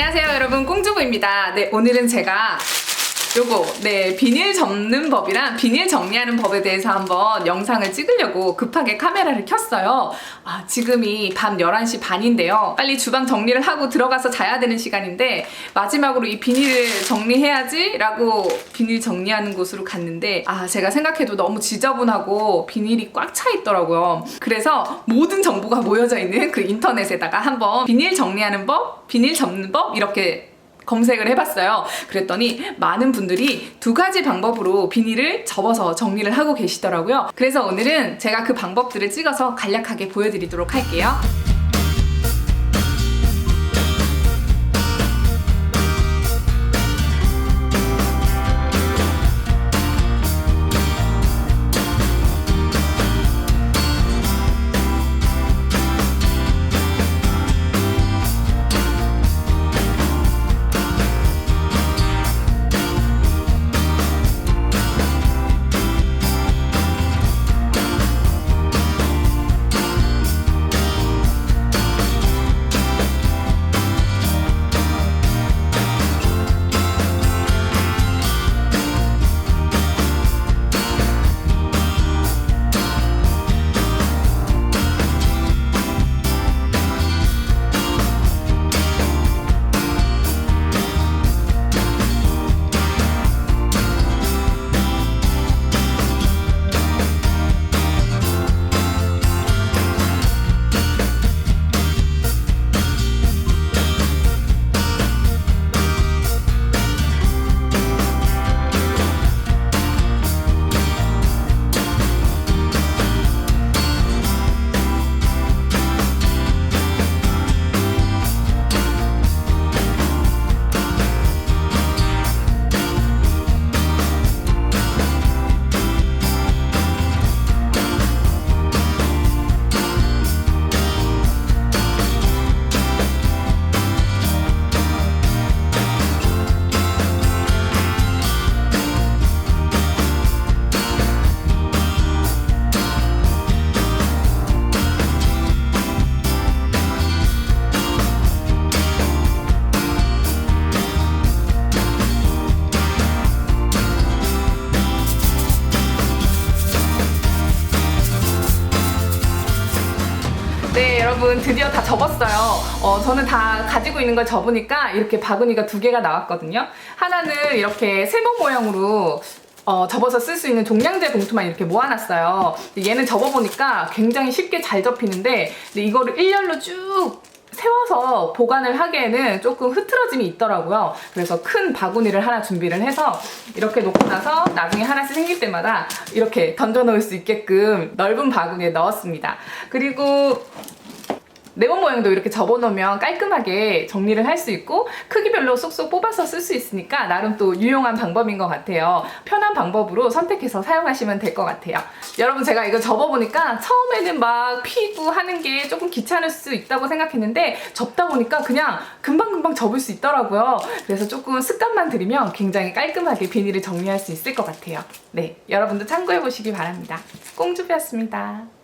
안녕하세요 여러분. 꽁주부입니다. 네 오늘은 제가 요거 네 비닐 접는 법이랑 비닐 정리하는 법에 대해서 한번 영상을 찍으려고 급하게 카메라를 켰어요. 아 지금이 밤 11시 반인데요. 빨리 주방 정리를 하고 들어가서 자야 되는 시간인데 마지막으로 이 비닐을 정리해야지 라고 비닐 정리하는 곳으로 갔는데 아 제가 생각해도 너무 지저분하고 비닐이 꽉 차 있더라고요. 그래서 모든 정보가 모여져 있는 그 인터넷에다가 한번 비닐 정리하는 법 비닐 접는 법 이렇게 검색을 해봤어요. 그랬더니 많은 분들이 두 가지 방법으로 비닐을 접어서 정리를 하고 계시더라고요. 그래서 오늘은 제가 그 방법들을 찍어서 간략하게 보여드리도록 할게요. 네, 여러분 드디어 다 접었어요. 어, 저는 다 가지고 있는 걸 접으니까 이렇게 바구니가 두 개가 나왔거든요. 하나는 이렇게 세모 모양으로 어, 접어서 쓸 수 있는 종량제 봉투만 이렇게 모아놨어요. 얘는 접어보니까 굉장히 쉽게 잘 접히는데 이거를 일렬로 쭉 세워서 보관을 하기에는 조금 흐트러짐이 있더라고요. 그래서 큰 바구니를 하나 준비를 해서 이렇게 놓고 나서 나중에 하나씩 생길 때마다 이렇게 던져 놓을 수 있게끔 넓은 바구니에 넣었습니다. 그리고 네모 모양도 이렇게 접어놓으면 깔끔하게 정리를 할 수 있고 크기별로 쏙쏙 뽑아서 쓸 수 있으니까 나름 또 유용한 방법인 것 같아요. 편한 방법으로 선택해서 사용하시면 될 것 같아요. 여러분 제가 이거 접어보니까 처음에는 막 피고 하는 게 조금 귀찮을 수 있다고 생각했는데 접다 보니까 그냥 금방금방 접을 수 있더라고요. 그래서 조금 습관만 들이면 굉장히 깔끔하게 비닐을 정리할 수 있을 것 같아요. 네, 여러분도 참고해 보시기 바랍니다. 꽁주비였습니다.